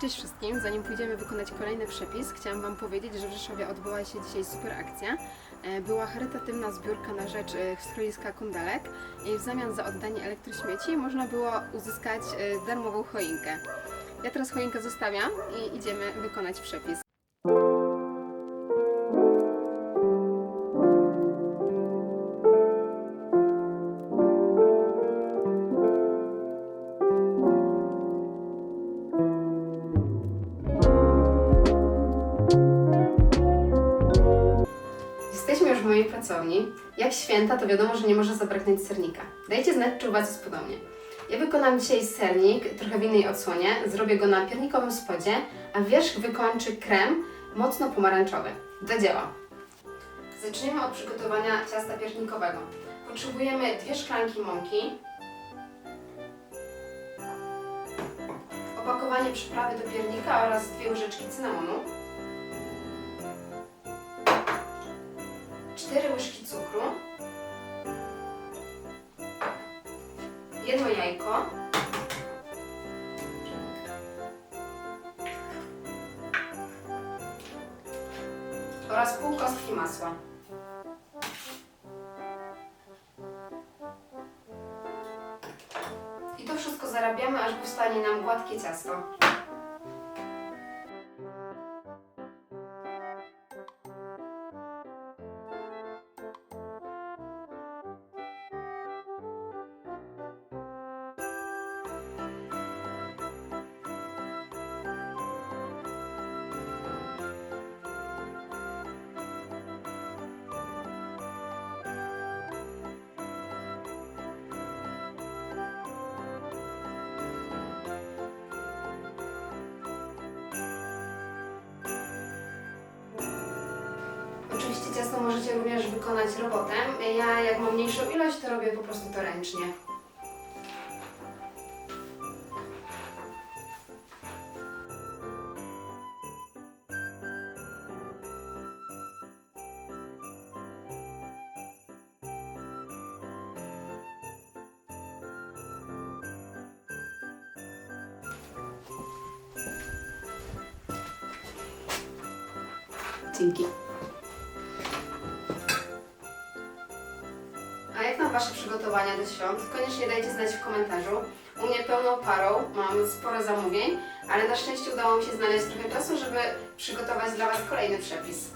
Cześć wszystkim, zanim pójdziemy wykonać kolejny przepis, chciałam Wam powiedzieć, że w Rzeszowie odbyła się dzisiaj super akcja. E, Była charytatywna zbiórka na rzecz e, schroniska Kundalek i w zamian za oddanie elektrośmieci można było uzyskać e, darmową choinkę. Ja teraz choinkę zostawiam i idziemy wykonać przepis. W mojej pracowni. Jak święta, to wiadomo, że nie może zabraknąć sernika. Dajcie znać, czy u Was jest podobnie. Ja wykonam dzisiaj sernik trochę w innej odsłonie. Zrobię go na piernikowym spodzie, a wierzch wykończy krem mocno pomarańczowy. Do dzieła. Zaczniemy od przygotowania ciasta piernikowego. Potrzebujemy dwie szklanki mąki, opakowanie przyprawy do piernika oraz dwie łyżeczki cynamonu, 4 łyżki cukru, jedno jajko, oraz pół kostki masła. I to wszystko zarabiamy, aż powstanie nam gładkie ciasto. Ciasto możecie również wykonać robotem. Ja jak mam mniejszą ilość, to robię po prostu to ręcznie. Dzięki. Wasze przygotowania do świąt? Koniecznie dajcie znać w komentarzu. U mnie pełną parą, mam sporo zamówień, ale na szczęście udało mi się znaleźć trochę czasu, żeby przygotować dla Was kolejny przepis.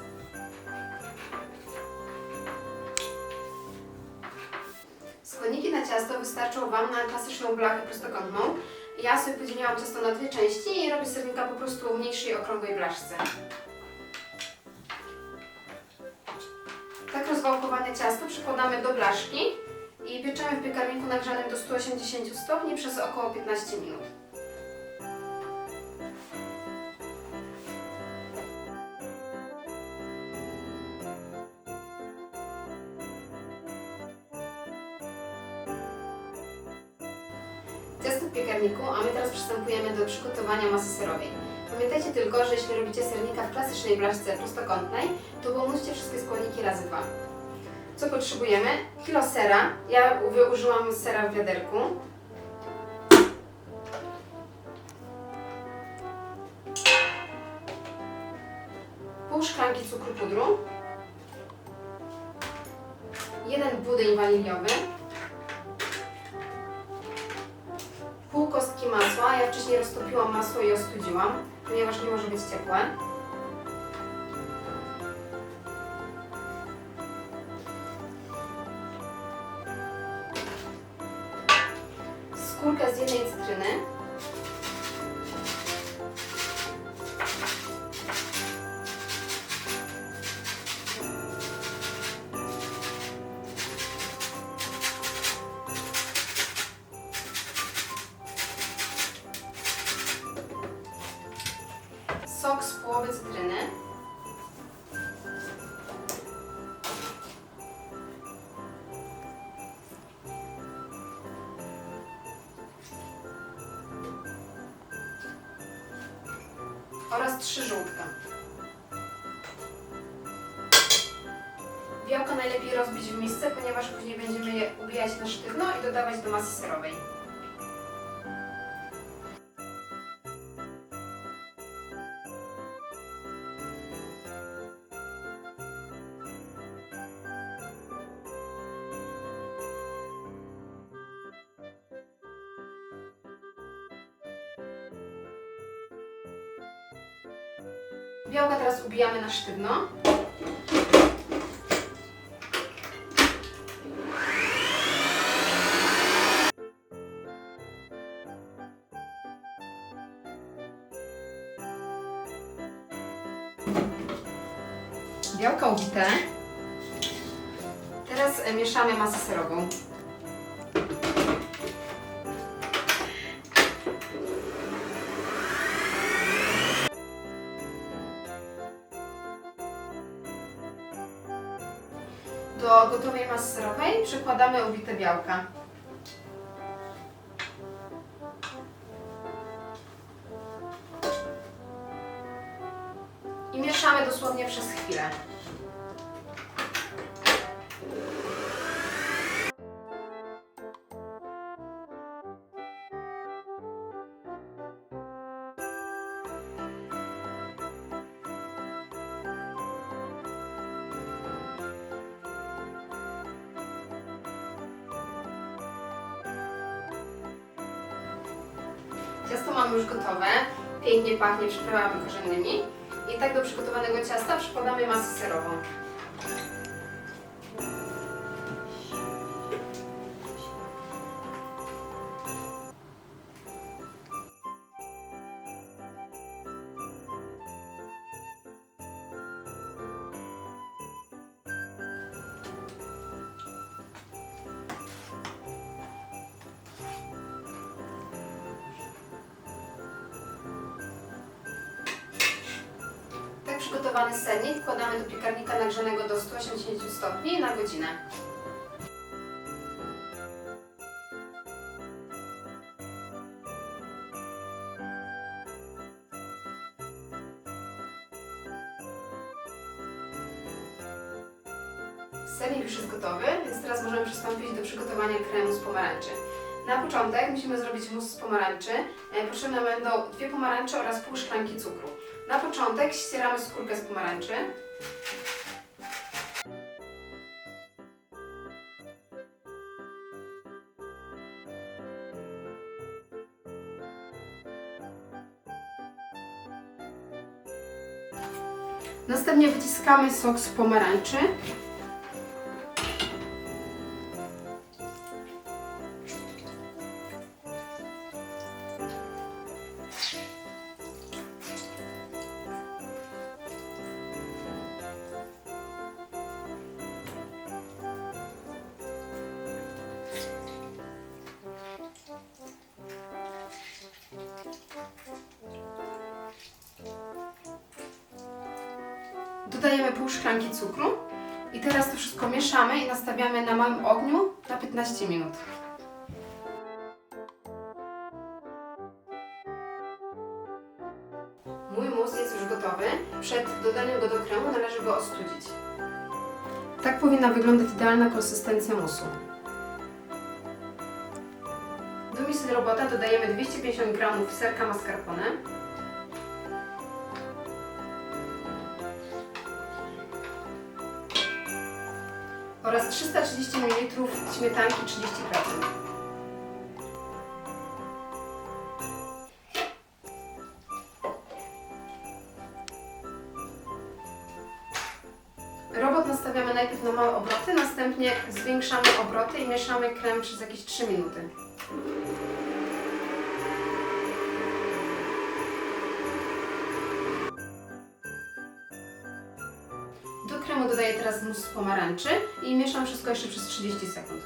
Składniki na ciasto wystarczą Wam na klasyczną blachę prostokątną. Ja sobie podzieliłam ciasto na dwie części i robię sernika po prostu w mniejszej, okrągłej blaszce. Tak rozwałkowane ciasto przykładamy do blaszki i pieczemy w piekarniku nagrzanym do 180 stopni przez około 15 minut. Ciasto w piekarniku, a my teraz przystępujemy do przygotowania masy serowej. Pamiętajcie tylko, że jeśli robicie sernika w klasycznej blaszce prostokątnej, to pomnóżcie wszystkie składniki razy dwa. Co potrzebujemy? Kilo sera. Ja użyłam sera w wiaderku. Pół szklanki cukru pudru. Jeden budyń waniliowy. Pół kostki masła. Ja wcześniej roztopiłam masło i ostudziłam, ponieważ nie może być ciepłe. Oraz trzy żółtka. Białka najlepiej rozbić w misce, ponieważ później będziemy je ubijać na sztywno i dodawać do masy serowej. Białka teraz ubijamy na sztywno. Białka ubite. Teraz e, mieszamy masę serową. Gotowej masy serowej przykładamy ubite białka. I mieszamy dosłownie przez chwilę. Ciasto mamy już gotowe, pięknie pachnie przyprawami korzennymi. I tak do przygotowanego ciasta przykładamy masę serową. Przygotowany sernik wkładamy do piekarnika nagrzanego do 180 stopni na godzinę. Sernik już jest gotowy, więc teraz możemy przystąpić do przygotowania kremu z pomarańczy. Na początek musimy zrobić mus z pomarańczy. E, Potrzebne będą dwie pomarańcze oraz pół szklanki cukru. Na początek ścieramy skórkę z pomarańczy. Następnie wyciskamy sok z pomarańczy. Dodajemy pół szklanki cukru i teraz to wszystko mieszamy i nastawiamy na małym ogniu na 15 minut. Mój mus jest już gotowy. Przed dodaniem go do kremu należy go ostudzić. Tak powinna wyglądać idealna konsystencja musu. Do misy robota dodajemy 250 g serka mascarpone, oraz 330 ml śmietanki 30%. Robot nastawiamy najpierw na małe obroty, następnie zwiększamy obroty i mieszamy krem przez jakieś 3 minuty. Dodaję teraz mus z pomarańczy i mieszam wszystko jeszcze przez 30 sekund.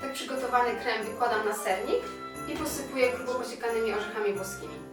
Tak przygotowany krem wykładam na sernik i posypuję grubo posiekanymi orzechami włoskimi.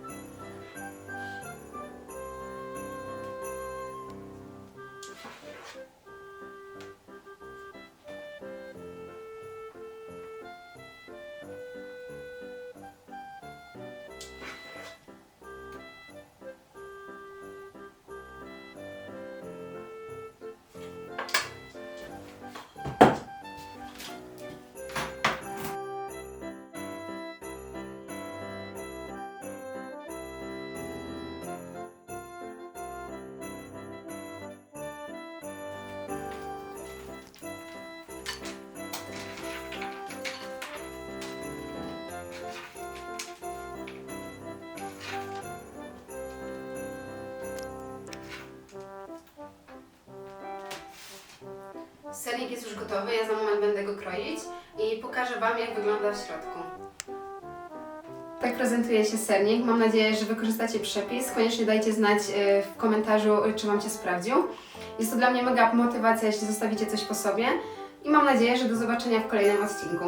Sernik jest już gotowy, ja za moment będę go kroić i pokażę Wam, jak wygląda w środku. Tak prezentuje się sernik. Mam nadzieję, że wykorzystacie przepis. Koniecznie dajcie znać e, w komentarzu, czy Wam się sprawdził. Jest to dla mnie mega motywacja, jeśli zostawicie coś po sobie. I mam nadzieję, że do zobaczenia w kolejnym odcinku.